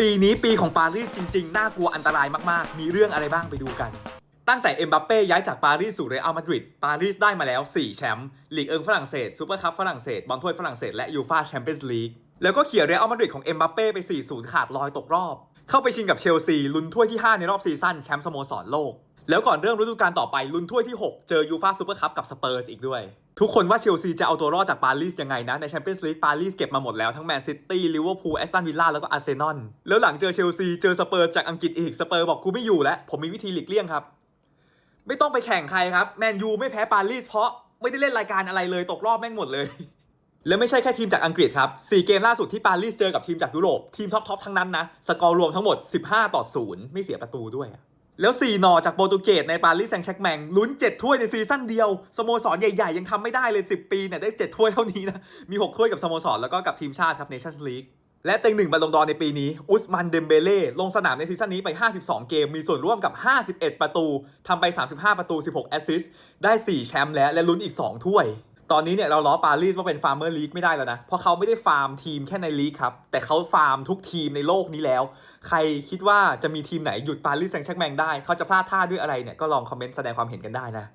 ปีนี้ปีของปารีสจริงๆ น่ากลัวอันตรายมากๆ มีเรื่องอะไรบ้างไปดูกัน ตั้งแต่เอ็มบัปเป้ย้ายจากปารีสสู่เรอัลมาดริด ปารีสได้มาแล้ว 4 แชมป์ ลีกเอิงฝรั่งเศส ซูเปอร์คัพฝรั่งเศส บอลถ้วยฝรั่งเศส และยูฟาแชมเปี้ยนส์ลีก แล้วก็เขี่ยเรอัลมาดริดของเอ็มบัปเป้ไป 4-0 ขาดลอยตกรอบ เข้าไปชิงกับเชลซี ลุ้นถ้วยที่ 5 ในรอบซีซั่นแชมป์สโมสรโลก แล้วก่อนเริ่มฤดูกาลต่อไป ลุ้นถ้วยที่ 6 เจอยูฟาซูเปอร์คัพกับสเปอร์สอีกด้วย ทุกคนว่าเชลซีจะเอาตัวรอดจากปารีสยังไงนะ ในแชมเปี้ยนส์ลีกปารีสเก็บมาหมดแล้ว ทั้งแมนซิตี้ลิเวอร์พูลแอสตันวิลล่าแล้วก็อาร์เซนอลแล้วหลังเจอเชลซีเจอสเปอร์จากอังกฤษอีกสเปอร์บอกกูไม่อยู่แล้ว ผมมีวิธีหลีกเลี่ยงครับ ไม่ต้องไปแข่งใครครับแมนยูไม่แพ้ปารีสเพราะไม่ได้เล่นรายการอะไรเลยตกรอบแม่งหมดเลย แล้วไม่ใช่แค่ทีมจากอังกฤษครับ4เกมล่าสุดที่ปารีสเจอกับทีมจากยุโรปทีมท็อปๆทั้งนั้นนะสกอร์รวมทั้งหมด 15 ต่อ 0 ไม่เสียประตูด้วย แล้ว 4 หนอจากโปรตุเกสในปารีสแซงต์แชร์กแมงลุ้น 7 ถ้วยในซีซั่นเดียวสโมสรใหญ่ๆ ยังทำไม่ได้เลย 10 ปีเนี่ยได้ 7 ถ้วยเท่านี้นะ มี 6 ถ้วยกับสโมสรแล้วก็กับทีมชาติครับเนชั่นส์ลีกและเต็งหนึ่งบอลลงดอในปีนี้ อุสมันเดมเบเล่ลงสนามในซีซั่นนี้ไป 52 เกม มีส่วนร่วมกับ 51 ประตูทำไป 35 ประตู 16 แอสซิสต์ได้ 4 แชมป์แล้วและลุ้นอีก 2 ถ้วย ตอนนี้เนี่ยเราล้อปารีสว่าเป็นฟาร์มเมอร์ลีกไม่ได้แล้วนะ เพราะเขาไม่ได้ฟาร์มทีมแค่ในลีกครับ แต่เขาฟาร์มทุกทีมในโลกนี้แล้ว ใครคิดว่าจะมีทีมไหนหยุดปารีสแซงต์แชร์กแมงได้ เขาจะพลาดท่าด้วยอะไรเนี่ยก็ลองคอมเมนต์แสดงความเห็นกันได้นะ